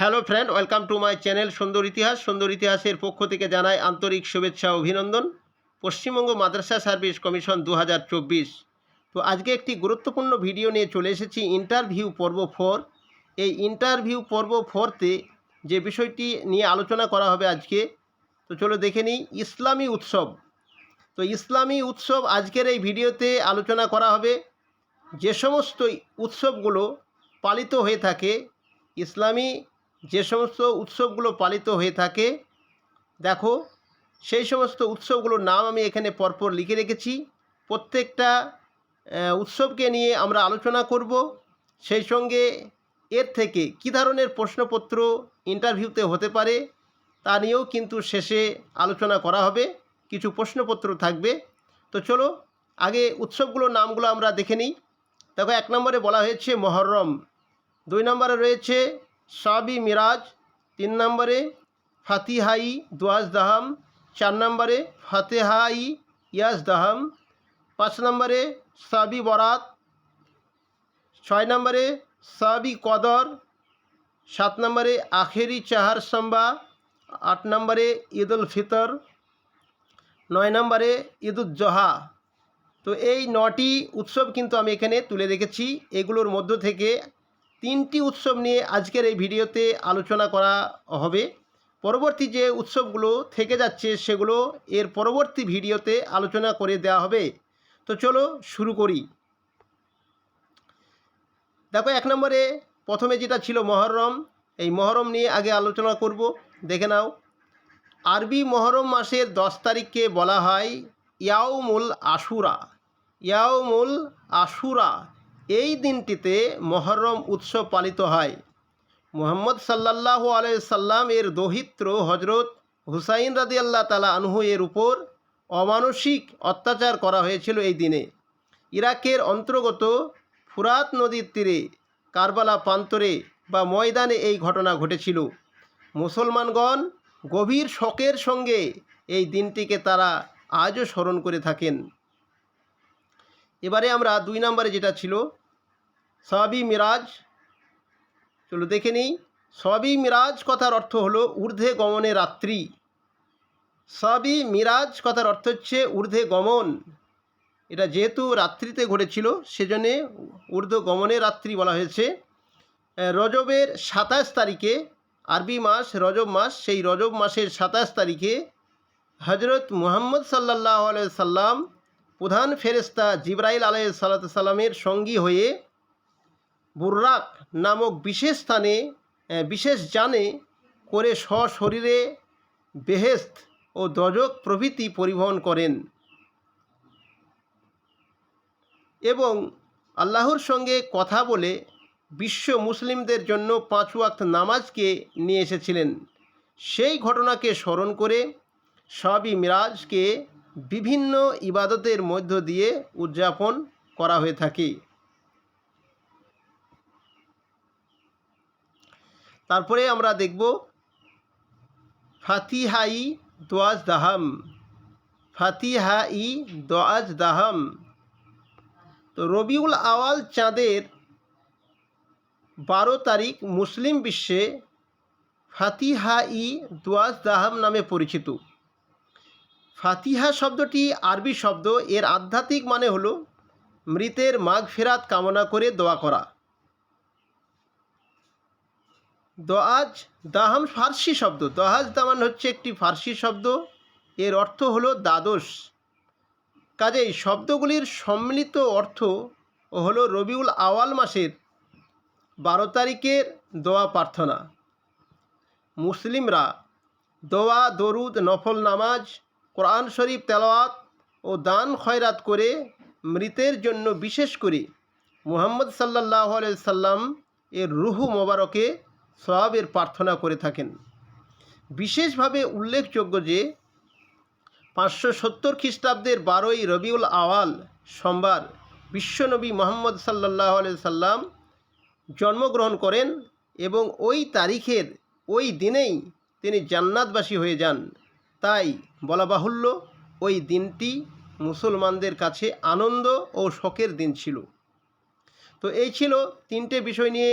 Hello friend, welcome to my channel সুন্দর ইতিহাস। সুন্দর ইতিহাসের পক্ষ থেকে জানাই আন্তরিক শুভেচ্ছা, অভিনন্দন। পশ্চিমবঙ্গ মাদ্রাসা সার্ভিস কমিশন দু হাজার চব্বিশ। তো আজকে একটি গুরুত্বপূর্ণ ভিডিও নিয়ে চলে এসেছি, ইন্টারভিউ পর্ব ফোর। এই ইন্টারভিউ পর্ব ফোরতে যে বিষয়টি নিয়ে আলোচনা করা হবে আজকে, তো চলো দেখে নিই, ইসলামী উৎসব। তো ইসলামী উৎসব আজকের এই ভিডিওতে আলোচনা করা হবে। যে সমস্ত উৎসবগুলো পালিত হয়ে থাকে, ইসলামী যে সমস্ত উৎসবগুলো পালিত হয়ে থাকে, দেখো, সেই সমস্ত উৎসবগুলোর নাম আমি এখানে পরপর লিখে রেখেছি। প্রত্যেকটা উৎসবকে নিয়ে আমরা আলোচনা করব। সেই সঙ্গে এর থেকে কী ধরনের প্রশ্নপত্র ইন্টারভিউতে হতে পারে, তা নিয়েও কিন্তু শেষে আলোচনা করা হবে। কিছু প্রশ্নপত্র থাকবে। তো চলো, আগে উৎসবগুলোর নামগুলো আমরা দেখে নিই। দেখো, এক নম্বরে বলা হয়েছে মহরম। দুই নম্বরে রয়েছে সাবি মিরাজ, তিন নম্বরে ফাতিহাই দুয়াজ দাহাম, চার নম্বরে ফাতেহাই ইয়াজ দাহাম, পাঁচ নম্বরে সাবি বরাত, ছয় নম্বরে সাবি কদর, সাত নম্বরে আখেরি চাহার সম্বা, আট নম্বরে ঈদ উল ফিতর, নয় নম্বরে ঈদ ঈদুজ্জোহা তো এই নটি উৎসব কিন্তু আমি এখানে তুলে রেখেছি। এগুলোর মধ্য থেকে তিনটি উৎসব নিয়ে আজকের এই ভিডিওতে আলোচনা করা হবে। পরবর্তী যে উৎসবগুলো থেকে যাচ্ছে সেগুলো এর পরবর্তী ভিডিওতে আলোচনা করে দেওয়া হবে। তো চলো শুরু করি। দেখো, এক নম্বরে প্রথমে যেটা ছিল মহরম, এই মহরম নিয়ে আগে আলোচনা করব। দেখে নাও। আরবি মহরম মাসের দশ তারিখকে বলা হয় ইয়াউমুল আশুরা। ইয়াউমুল আশুরা। এই দিনটিতে মহরম উৎসব পালিত হয়। মোহাম্মদ সাল্লাল্লাহু আলাইহি সাল্লাম এর দহিত্র হজরত হুসাইন রাদি আল্লাহ তালা আনহু এর উপর অমানসিক অত্যাচার করা হয়েছিল এই দিনে। ইরাকের অন্তর্গত ফুরাত নদীর তীরে, কারবালা প্রান্তরে বা ময়দানে এই ঘটনা ঘটেছিল। মুসলমানগণ গভীর শোকের সঙ্গে এই দিনটিকে তারা আজও স্মরণ করে থাকেন। এবারে আমরা দুই নম্বরে যেটা ছিল সবই মিরাজ। চলো দেখে নিই। সবই মিরাজ কথার অর্থ হলো ঊর্ধ্বে গমনে রাত্রি। সবই মিরাজ কথার অর্থ হচ্ছে ঊর্ধ্বে গমন। এটা যেহেতু রাত্রিতে ঘটেছিল, সেজন্যে ঊর্ধ্ব গমনে রাত্রি বলা হয়েছে। রজবের সাতাশ তারিখে, আরবি মাস, রজব মাস, সেই রজব মাসের সাতাশ তারিখে হজরত মুহাম্মদ সাল্লাহ সাল্লাম প্রধান ফেরেস্তা জিব্রাইল আলাই সাল্লামের সঙ্গী হয়ে বুর্রাক নামক বিশেষ স্থানে বিশেষ যানে করে সশরীরে বেহেস্ত ও দজক প্রভৃতি পরিবহন করেন। এবং আল্লাহর সঙ্গে কথা বলে বিশ্ব মুসলিমদের জন্য পাঁচ ওয়াক্ত নামাজকে নিয়ে এসেছিলেন। সেই ঘটনাকে স্মরণ করে সবই মিরাজকে বিভিন্ন ইবাদতের মধ্য দিয়ে উদযাপন করা হয়ে থাকে। তারপরে আমরা দেখব ফাতিহাই দোয়াজ দাহাম। ফাতিহাই দোয়াজ দাহাম। তো রবিউল আওয়াল চাঁদের বারো তারিখ মুসলিম বিশ্বে ফাতিহা ই দুয়াজ দাহাম নামে পরিচিত। ফাতিহা শব্দটি আরবি শব্দ, এর আধ্যাত্মিক মানে হলো মৃতের মাঘ ফেরাত কামনা করে দোয়া করা। দোয়াজ দাহাম ফার্সি শব্দ। দোয়াজ দামান হচ্ছে একটি ফার্সি শব্দ। এর অর্থ হলো দ্বাদশ। কাজেই শব্দগুলির সম্মিলিত অর্থ হলো রবিউল আওয়াল মাসের বারো তারিখের দোয়া প্রার্থনা। মুসলিমরা দোয়া, দরুদ, নফল নামাজ, কোরআন শরীফ, তেলাওয়াত ও দান খয়রাত করে মৃতের জন্য বিশেষ করে মুহাম্মদ সাল্লাহ সাল্লাম এর রুহু মোবারকে সবাবের প্রার্থনা করে থাকেন। বিশেষভাবে উল্লেখযোগ্য যে, পাঁচশো সত্তর খ্রিস্টাব্দের বারোই রবিউল আওয়াল সোমবার বিশ্বনবী মোহাম্মদ সাল্লাহ সাল্লাম জন্মগ্রহণ করেন এবং ওই তারিখের ওই দিনেই তিনি জান্নাতবাসী হয়ে যান। তাই বলা বাহুল্য, ওই দিনটি মুসলমানদের কাছে আনন্দ ও শোকের দিন ছিল। তো এই ছিল তিনটে বিষয় নিয়ে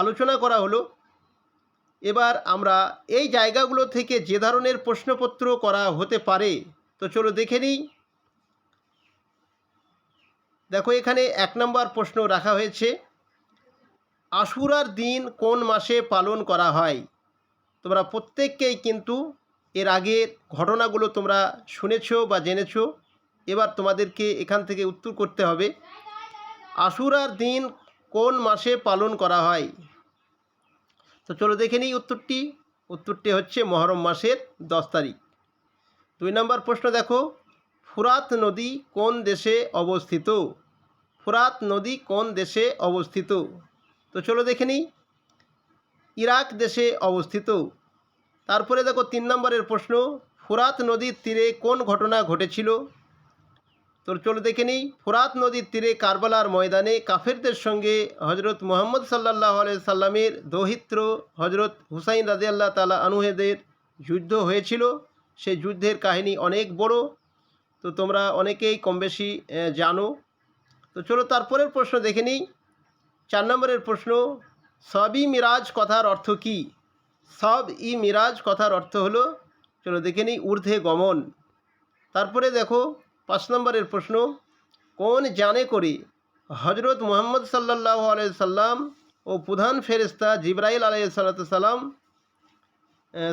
আলোচনা করা হলো। এবার আমরা এই জায়গাগুলো থেকে যে ধরনের প্রশ্নপত্র করা হতে পারে, তো চলো দেখে নিই। দেখো, এখানে এক নম্বর প্রশ্ন রাখা হয়েছে, আশুরার দিন কোন মাসে পালন করা হয়? তোমরা প্রত্যেককেই কিন্তু এর আগের ঘটনাগুলো তোমরা শুনেছো বা জেনেছো। এবার তোমাদেরকে এখান থেকে উত্তর করতে হবে। আশুরার দিন কোন মাসে পালন করা হয়? তো চলো দেখে নিই উত্তরটি। উত্তরটি হচ্ছে মহরম মাসের দশ তারিখ। দুই নম্বর প্রশ্ন দেখো, ফুরাত নদী কোন দেশে অবস্থিত? ফুরাত নদী কোন দেশে অবস্থিত? তো চলো দেখে নিই, ইরাক দেশে অবস্থিত। তারপরে দেখো তিন নম্বরের প্রশ্ন, ফুরাত নদীর তীরে কোন ঘটনা ঘটেছিল? তো চলো দেখে নিই। ফোরাত নদীর তীরে কারবালার ময়দানে কাফেরদের সঙ্গে হজরত মোহাম্মদ সাল্লাহ সাল্লামের দৌহিত্র হজরত হুসাইন রাজিয়াল্লাহ তালা আনুহেদের যুদ্ধ হয়েছিল। সেই যুদ্ধের কাহিনী অনেক বড়। তো তোমরা অনেকেই কম বেশি জানো। তো চলো তারপরের প্রশ্ন দেখে নিই। চার নম্বরের প্রশ্ন সবই মিরাজ কথার অর্থ কী? সব ই মিরাজ কথার অর্থ হলো, চলো দেখে নিই, ঊর্ধ্বে গমন। তারপরে দেখো পাঁচ নম্বরের প্রশ্ন, কোন জানে করে? হজরত মুহাম্মদ সাল্লাহ সাল্লাম ও প্রধান ফেরেস্তা জিব্রাইল আলাই সালাম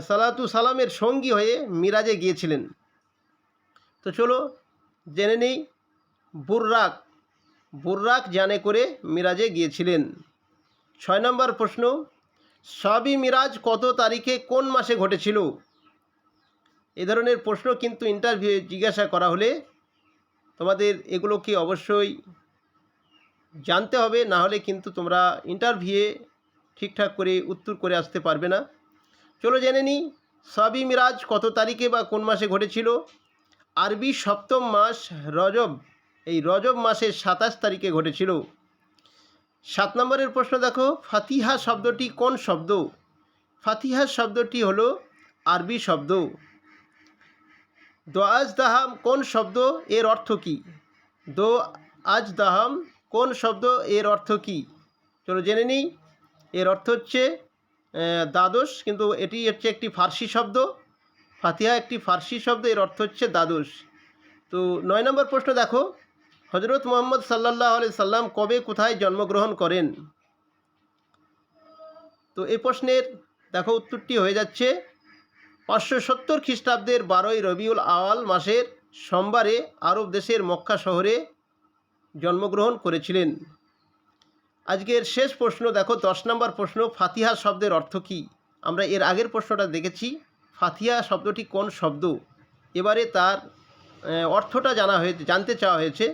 সালাতু সালামের সঙ্গী হয়ে মিরাজে গিয়েছিলেন। তো চলো জেনে নিই, বুর্রাক বুর্রাক জানে করে মিরাজে গিয়েছিলেন। ছয় নম্বর প্রশ্ন সবই মিরাজ কত তারিখে কোন মাসে ঘটেছিল? এ ধরনের প্রশ্ন কিন্তু ইন্টারভিউ জিজ্ঞাসা করা হলে তোমাদের এগুলোকে অবশ্যই জানতে হবে? না হলে কিন্তু তোমরা ইন্টারভিউয়ে ঠিকঠাক করে উত্তর করে আসতে পারবে না। চলো জেনে নিই, সবই মিরাজ কত তারিখে বা কোন মাসে ঘটেছিল? আরবি সপ্তম মাস রজব, এই রজব মাসের সাতাশ তারিখে ঘটেছিল। সাত নম্বরের প্রশ্ন দেখো, ফাতিহা শব্দটি কোন শব্দ? ফাতিহা শব্দটি হলো আরবি শব্দ। দো আজ দাহাম কোন শব্দ এর অর্থ কী? দো আজ দাহাম কোন শব্দ এর অর্থ কী? চলো জেনে নিই। এর অর্থ হচ্ছে দ্বাদশ, কিন্তু এটি হচ্ছে একটি ফার্সি শব্দ। ফাতিহা একটি ফার্সি শব্দ, এর অর্থ হচ্ছে দ্বাদশ। তো নয় নম্বর প্রশ্ন দেখো। হজরত মোহাম্মদ সাল্লাহ আলি সাল্লাম কবে কোথায় জন্মগ্রহণ করেন? তো এই প্রশ্নের, দেখো উত্তরটি হয়ে যাচ্ছে। পাঁচশো সত্তর খ্রিস্টাব্দের বারোই রবিউল আওয়াল মাসের সোমবারে আরব দেশের মক্কা শহরে জন্মগ্রহণ করেছিলেন। আজকের শেষ প্রশ্ন, দেখো, দশ নম্বর প্রশ্ন, ফাতিহা শব্দের অর্থ কী? আমরা এর আগের প্রশ্নটা দেখেছি, ফাতিহা শব্দটি কোন শব্দ? এবারে তার অর্থটা জানা হয়েছে, জানতে চাওয়া হয়েছে।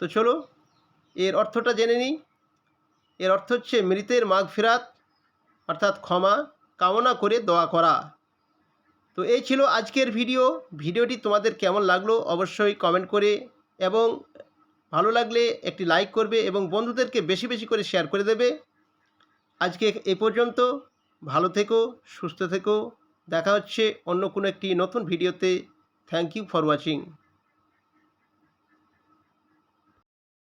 তো চলো, এর অর্থটা জেনে নিই। এর অর্থ হচ্ছে মৃতের মাঘ ফিরাত অর্থাৎ ক্ষমা, কামনা করে দোয়া করা। তো এই ছিল আজকের ভিডিও। ভিডিওটি তোমাদের কেমন লাগল অবশ্যই কমেন্ট করে এবং ভালো লাগলে একটি লাইক করবে এবং বন্ধুদেরকে বেশি বেশি করে শেয়ার করে দেবে। আজকে এ পর্যন্ত ভালো থেকো, সুস্থ থেকো। দেখা হচ্ছে অন্য কোনো একটি নতুন ভিডিওতে। Thank you for watching